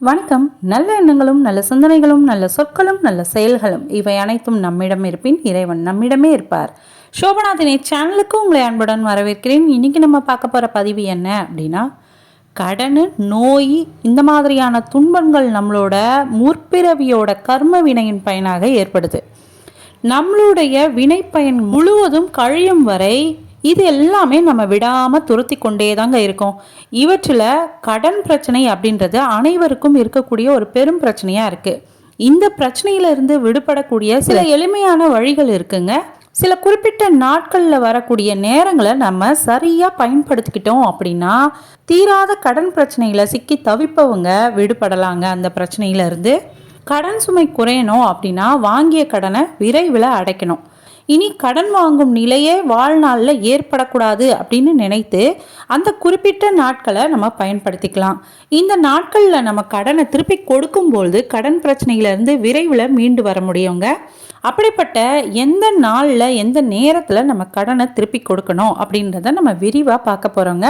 வணக்கம். நல்ல எண்ணங்களும் நல்ல சிந்தனைகளும் நல்ல சொற்களும் நல்ல செயல்களும் இவை அனைத்தும் நம்மிடம் இருப்பின் இறைவன் நம்மிடமே இருப்பார். சோபநாதினை சேனலுக்கு உங்களை அன்புடன் வரவேற்கிறேன். இன்றைக்கி நம்ம பார்க்க போகிற பதிவு என்ன அப்படின்னா கடன் நோய் இந்த மாதிரியான துன்பங்கள் நம்மளோட முற்பிறவியோட கர்ம வினையின் பயனாக ஏற்படுது. நம்மளுடைய வினைப்பயன் முழுவதும் கழியும் வரை இது எல்லாமே நம்ம விடாமல் துரத்தி கொண்டே தாங்க இருக்கோம். இவற்றில் கடன் பிரச்சனை அப்படின்றது அனைவருக்கும் இருக்கக்கூடிய ஒரு பெரும் பிரச்சனையாக இருக்குது இந்த பிரச்சனையிலிருந்து விடுபடக்கூடிய சில எளிமையான வழிகள் இருக்குங்க. சில குறிப்பிட்ட நாட்களில் வரக்கூடிய நேரங்களை நம்ம சரியாக பயன்படுத்திக்கிட்டோம் அப்படின்னா தீராத கடன் பிரச்சனைகளை சிக்கி தவிப்பவங்க விடுபடலாங்க அந்த பிரச்சனையிலிருந்து. கடன் சுமை குறையணும் அப்படின்னா வாங்கிய கடனை விரைவில் அடைக்கணும். இனி கடன் வாங்கும் நிலையே வாழ்நாளில் ஏற்படக்கூடாது அப்படின்னு நினைத்து அந்த குறிப்பிட்ட நாட்களை நம்ம பயன்படுத்திக்கலாம். இந்த நாட்களில் நம்ம கடனை திருப்பி கொடுக்கும்பொழுது கடன் பிரச்சனையிலேருந்து விரைவில் மீண்டு வர முடியுங்க. அப்படிப்பட்ட எந்த நாளில் எந்த நேரத்தில் நம்ம கடனை திருப்பி கொடுக்கணும் அப்படின்றத நம்ம விரிவாக பார்க்க போகிறோங்க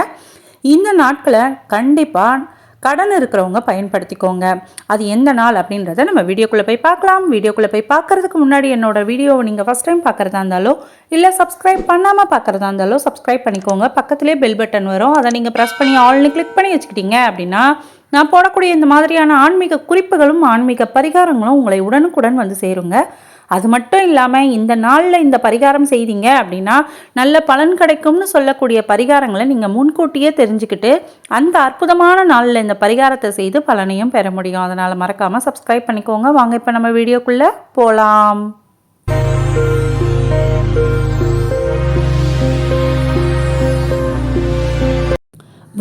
இந்த நாட்களை கண்டிப்பாக கடன் இருக்கிறவங்க பயன்படுத்திக்கோங்க. அது எந்த நாள் அப்படின்றத நம்ம வீடியோக்குள்ளே போய் பார்க்கலாம். வீடியோக்குள்ளே போய் பார்க்கறதுக்கு முன்னாடி என்னோட வீடியோவை நீங்கள் ஃபஸ்ட் டைம் பார்க்குறதா இருந்தாலோ இல்லை சப்ஸ்கிரைப் பண்ணாமல் பார்க்குறதா இருந்தாலோ சப்ஸ்கிரைப் பண்ணிக்கோங்க. பக்கத்துலேயே பெல் பட்டன் வரும். அதை நீங்கள் ப்ரெஸ் பண்ணி ஆல்னு கிளிக் பண்ணி வச்சுக்கிட்டீங்க அப்படின்னா நான் போடக்கூடிய இந்த மாதிரியான ஆன்மீக குறிப்புகளும் ஆன்மீக பரிகாரங்களும் உங்களை உடனுக்குடன் வந்து சேருங்க. அது மட்டும் இல்லாமல் இந்த நாளில் இந்த பரிகாரம் செய்தீங்க அப்படின்னா நல்ல பலன் கிடைக்கும்னு சொல்லக்கூடிய பரிகாரங்களை நீங்கள் முன்கூட்டியே தெரிஞ்சுக்கிட்டு அந்த அற்புதமான நாளில் இந்த பரிகாரத்தை செய்து பலனையும் பெற முடியும். அதனால் மறக்காமல் சப்ஸ்கிரைப் பண்ணிக்கோங்க. வாங்க இப்போ நம்ம வீடியோக்குள்ளே போகலாம்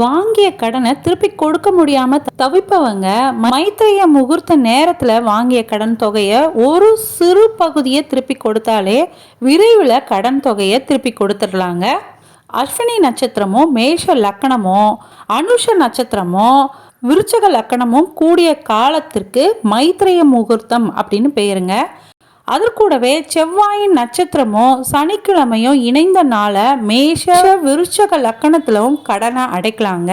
வாங்கிய கடனை திருப்பி கொடுக்க முடியாம தவிப்பவங்க மைத்திரைய முகூர்த்த நேரத்துல வாங்கிய கடன் தொகையை ஒரு சிறு பகுதியை திருப்பி கொடுத்தாலே விரைவில் கடன் தொகையை திருப்பி கொடுத்துடலாங்க. அஸ்வினி நட்சத்திரமோ மேஷ லக்கணமோ அனுஷ நட்சத்திரமோ விருச்சக லக்கணமும் கூடிய காலத்திற்கு மைத்திரைய முகூர்த்தம் அப்படின்னு பேருங்க. அதற்கூடவே செவ்வாயின் நட்சத்திரமும் சனிக்கிழமையும் இணைந்த நாளை மேஷ விருச்சக லக்கணத்திலும் கடனை அடைக்கலாங்க.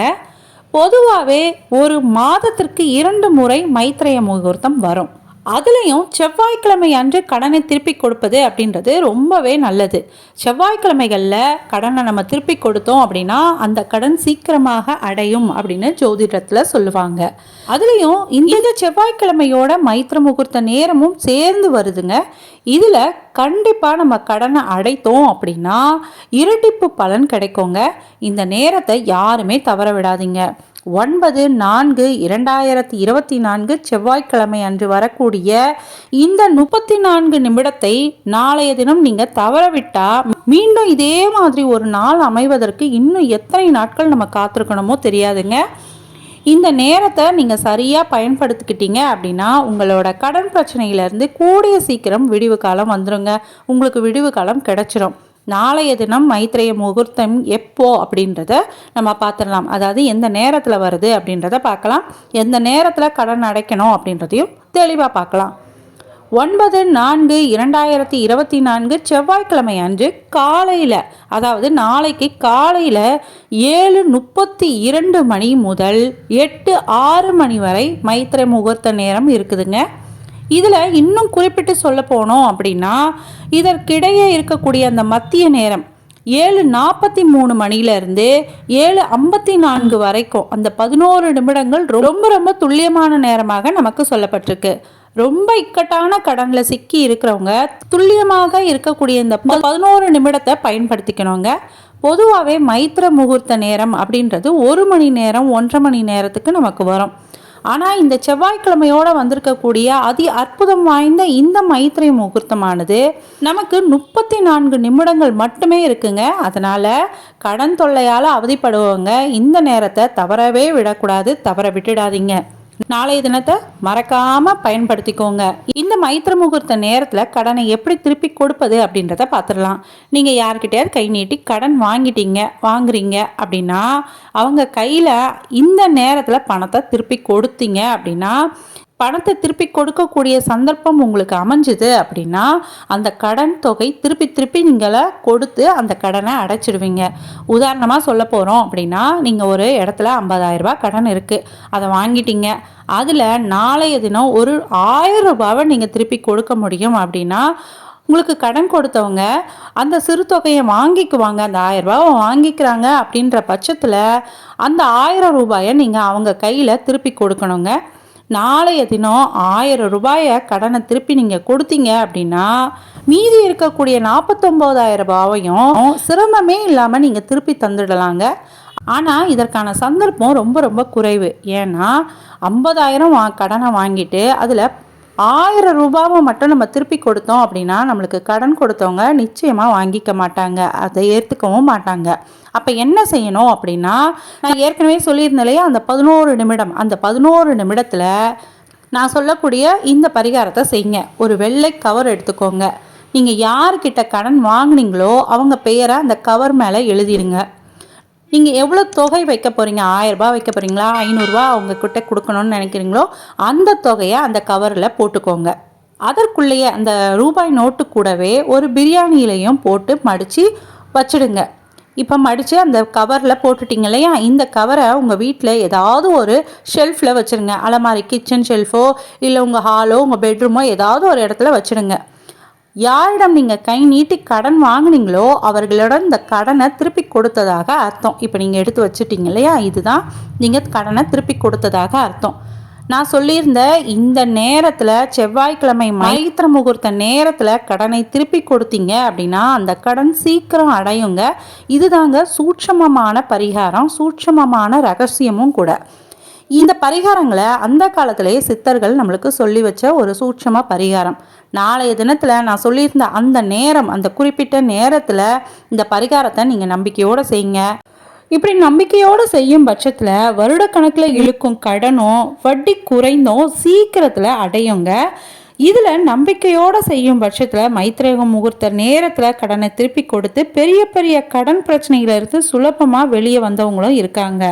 பொதுவாகவே ஒரு மாதத்திற்கு இரண்டு முறை மைத்திரைய முகூர்த்தம் வரும். அதுலேயும் செவ்வாய்க்கிழமை அன்று கடனை திருப்பி கொடுப்பது அப்படின்றது ரொம்பவே நல்லது. செவ்வாய்க்கிழமைகளில் கடனை நம்ம திருப்பி கொடுத்தோம் அப்படின்னா அந்த கடன் சீக்கிரமாக அடையும் அப்படின்னு ஜோதிடத்தில் சொல்லுவாங்க. அதுலேயும் இந்த செவ்வாய்க்கிழமையோட மைத்திர முகூர்த்த நேரமும் சேர்ந்து வருதுங்க. இதில் கண்டிப்பாக நம்ம கடனை அடைத்தோம் அப்படின்னா இரட்டிப்பு பலன் கிடைக்குங்க. இந்த நேரத்தை யாருமே தவற விடாதீங்க. ஒன்பது நான்கு இரண்டாயிரத்தி இருபத்தி நான்கு செவ்வாய்க்கிழமை அன்று வரக்கூடிய இந்த முப்பத்தி நான்கு நிமிடத்தை நாளைய தினம் நீங்கள் தவறவிட்டா மீண்டும் இதே மாதிரி ஒரு நாள் அமைவதற்கு இன்னும் எத்தனை நாட்கள் நம்ம காத்திருக்கணுமோ தெரியாதுங்க. இந்த நேரத்தை நீங்கள் சரியாக பயன்படுத்திக்கிட்டீங்க அப்படின்னா உங்களோட கடன் பிரச்சனையிலேருந்து கூடிய சீக்கிரம் விடிவு காலம் வந்துடுங்க உங்களுக்கு விடிவு காலம் கிடச்சிரும். நாளைய தினம் மைத்திரைய முகூர்த்தம் எப்போ அப்படின்றத நம்ம பார்த்துடலாம். அதாவது எந்த நேரத்தில் வருது அப்படின்றத பார்க்கலாம். எந்த நேரத்தில் கடன் அடைக்கணும் அப்படின்றதையும் தெளிவாக பார்க்கலாம். ஒன்பது நான்கு இரண்டாயிரத்தி இருபத்தி நான்கு செவ்வாய்க்கிழமை அன்று காலையில் அதாவது நாளைக்கு காலையில் ஏழு முப்பத்தி இரண்டு மணி முதல் எட்டு ஆறு மணி வரை மைத்திரை முகூர்த்த நேரம் இருக்குதுங்க. இதில் இன்னும் குறிப்பிட்டு சொல்ல போனோம் அப்படின்னா இதற்கிடையே இருக்கக்கூடிய அந்த மத்திய நேரம் ஏழு நாற்பத்தி மூணு மணிலேருந்து ஏழு ஐம்பத்தி நான்கு வரைக்கும் அந்த பதினோரு நிமிடங்கள் ரொம்ப ரொம்ப துல்லியமான நேரமாக நமக்கு சொல்லப்பட்டிருக்கு. ரொம்ப இக்கட்டான கடனில் சிக்கி இருக்கிறவங்க துல்லியமாக இருக்கக்கூடிய இந்த பதினோரு நிமிடத்தை பயன்படுத்திக்கணுங்க. பொதுவாகவே மைத்திர முகூர்த்த நேரம் அப்படின்றது ஒரு மணி நேரம் ஒன்றரை மணி நேரத்துக்கு நமக்கு வரும். ஆனால் இந்த செவ்வாய்க்கிழமையோடு வந்திருக்கக்கூடிய அதி அற்புதம் வாய்ந்த இந்த மைத்திரை முகூர்த்தமானது நமக்கு முப்பத்தி நான்கு நிமிடங்கள் மட்டுமே இருக்குங்க. அதனால் கடன் தொல்லையால் அவதிப்படுவவங்க இந்த நேரத்தை தவறவே விடக்கூடாது. தவற விட்டுடாதீங்க. நாளைய தினத்தை மறக்காம பயன்படுத்திக்கோங்க. இந்த மைத்திர முகூர்த்த நேரத்தில் கடனை எப்படி திருப்பி கொடுப்பது அப்படின்றத பார்த்துடலாம் நீங்கள் யார்கிட்டயாவது கை நீட்டி கடன் வாங்கிட்டீங்க வாங்குறீங்க அப்படின்னா அவங்க கையில் இந்த நேரத்தில் பணத்தை திருப்பி கொடுத்தீங்க அப்படின்னா பணத்தை திருப்பி கொடுக்கக்கூடிய சந்தர்ப்பம் உங்களுக்கு அமைஞ்சுது அப்படின்னா அந்த கடன் தொகை திருப்பி திருப்பி நீங்களை கொடுத்து அந்த கடனை அடைச்சிடுவீங்க. உதாரணமாக சொல்ல போகிறோம் அப்படின்னா நீங்கள் ஒரு இடத்துல ஐம்பதாயிரரூபா கடன் இருக்குது அதை வாங்கிட்டீங்க. அதில் நாளைய தினம் ஒரு ஆயிரம் ரூபாவை நீங்கள் திருப்பி கொடுக்க முடியும் அப்படின்னா உங்களுக்கு கடன் கொடுத்தவங்க அந்த சிறு தொகையை வாங்கிக்குவாங்க. அந்த ஆயிரம் ரூபாவை வாங்கிக்கிறாங்க அப்படின்ற பட்சத்தில் அந்த ஆயிரம் ரூபாயை நீங்கள் அவங்க கையில் திருப்பி கொடுக்கணுங்க. நாளைய தினம் ஆயிரம் ரூபாயை கடனை திருப்பி நீங்கள் கொடுத்தீங்க அப்படின்னா மீதி இருக்கக்கூடிய நாற்பத்தொம்போதாயிரம் ரூபாவையும் சிரமமே இல்லாமல் நீங்கள் திருப்பி தந்துடலாங்க. ஆனால் இதற்கான சந்தர்ப்பம் ரொம்ப ரொம்ப குறைவு. ஏன்னா ஐம்பதாயிரம் வா கடனை வாங்கிட்டு அதில் ஆயிரம் ரூபாவை மட்டும் நம்ம திருப்பி கொடுத்தோம் அப்படின்னா நம்மளுக்கு கடன் கொடுத்தவங்க நிச்சயமாக வாங்கிக்க மாட்டாங்க. அதை ஏற்றுக்கவும் மாட்டாங்க. அப்போ என்ன செய்யணும் அப்படின்னா நான் ஏற்கனவே சொல்லியிருந்தேன் இல்லையா அந்த பதினோரு நிமிடம் அந்த பதினோரு நிமிடத்தில் நான் சொல்லக்கூடிய இந்த பரிகாரத்தை செய்யுங்க. ஒரு வெள்ளை கவர் எடுத்துக்கோங்க. நீங்கள் யார்கிட்ட கடன் வாங்குனீங்களோ அவங்க பெயரை அந்த கவர் மேலே எழுதிடுங்க. நீங்கள் எவ்வளோ தொகை வைக்க போகிறீங்க ஆயிரரூபா வைக்க போகிறீங்களா ஐநூறுரூவா அவங்கக்கிட்ட கொடுக்கணும்னு நினைக்கிறீங்களோ அந்த தொகையை அந்த கவரில் போட்டுக்கோங்க. அதற்குள்ளேயே அந்த ரூபாய் நோட்டு கூடவே ஒரு பிரியாணியிலையும் போட்டு மடித்து வச்சிடுங்க. இப்போ மடித்து அந்த கவரில் போட்டுட்டீங்க இல்லையா? இந்த கவரை உங்கள் வீட்டில் ஏதாவது ஒரு ஷெல்ஃபில் வச்சுருங்க. அலமாரி கிச்சன் ஷெல்ஃபோ இல்லை உங்கள் ஹாலோ உங்கள் பெட்ரூமோ ஏதாவது ஒரு இடத்துல வச்சுடுங்க. யாரிடம் நீங்கள் கை நீட்டி கடன் வாங்குனீங்களோ அவர்களிடம் இந்த கடனை திருப்பி கொடுத்ததாக அர்த்தம். இப்போ நீங்கள் எடுத்து வச்சுட்டீங்க இல்லையா? இதுதான் நீங்கள் கடனை திருப்பி கொடுத்ததாக அர்த்தம். நான் சொல்லியிருந்த இந்த நேரத்தில் செவ்வாய்க்கிழமை மைத்திர முகூர்த்த நேரத்தில் கடனை திருப்பி கொடுத்தீங்க அப்படின்னா அந்த கடன் சீக்கிரம் அடையுங்க. இதுதாங்க சூட்சமமான பரிகாரம் சூட்சமமான ரகசியமும் கூட. இந்த பரிகாரங்களை அந்த காலத்திலேயே சித்தர்கள் நம்மளுக்கு சொல்லி வச்ச ஒரு சூட்சம பரிகாரம். நாளைய தினத்தில் நான் சொல்லியிருந்த அந்த நேரம் அந்த குறிப்பிட்ட நேரத்தில் இந்த பரிகாரத்தை நீங்கள் நம்பிக்கையோடு செய்யுங்க. இப்படி நம்பிக்கையோடு செய்யும் பட்சத்தில் வருடக்கணக்கில் இழுக்கும் கடனும் வட்டி குறைந்தும் சீக்கிரத்தில் அடையுங்க. இதில் நம்பிக்கையோடு செய்யும் பட்சத்தில் மைத்ரேகம் முகூர்த்த நேரத்தில் கடனை திருப்பி கொடுத்து பெரிய பெரிய கடன் பிரச்சனையிலிருந்து சுலபமாக வெளியே வந்தவங்களும் இருக்காங்க.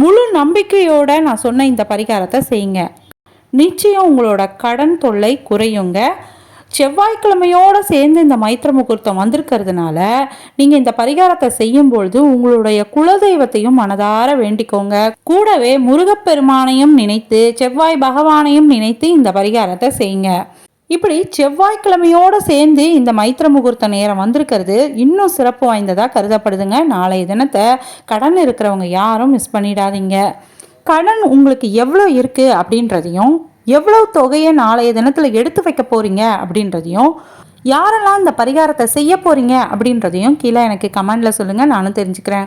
முழு நம்பிக்கையோட நான் சொன்ன இந்த பரிகாரத்தை செய்யுங்க. நிச்சயம் உங்களோட கடன் தொல்லை குறையுங்க. செவ்வாய்க்கிழமையோடு சேர்ந்து இந்த மைத்திர முகூர்த்தம் வந்திருக்கிறதுனால நீங்கள் இந்த பரிகாரத்தை செய்யும் பொழுது உங்களுடைய குலதெய்வத்தையும் மனதார வேண்டிக்கோங்க. கூடவே முருகப்பெருமானையும் நினைத்து செவ்வாய் பகவானையும் நினைத்து இந்த பரிகாரத்தை செய்யுங்க. இப்படி செவ்வாய்க்கிழமையோடு சேர்ந்து இந்த மைத்திர முகூர்த்த நேரம் வந்திருக்கிறது. இன்னும் சிறப்பு வாய்ந்ததாக கருதப்படுதுங்க. நாளைய தினத்தை கடன் இருக்கிறவங்க யாரும் மிஸ் பண்ணிடாதீங்க. கடன் உங்களுக்கு எவ்வளோ இருக்குது அப்படின்றதையும் எவ்வளோ தொகையை நாளைய தினத்தில் எடுத்து வைக்க போகிறீங்க அப்படின்றதையும் யாரெல்லாம் இந்த பரிகாரத்தை செய்ய போகிறீங்க அப்படின்றதையும் கீழே எனக்கு கமெண்டில் சொல்லுங்கள் நானும் தெரிஞ்சுக்கிறேன்.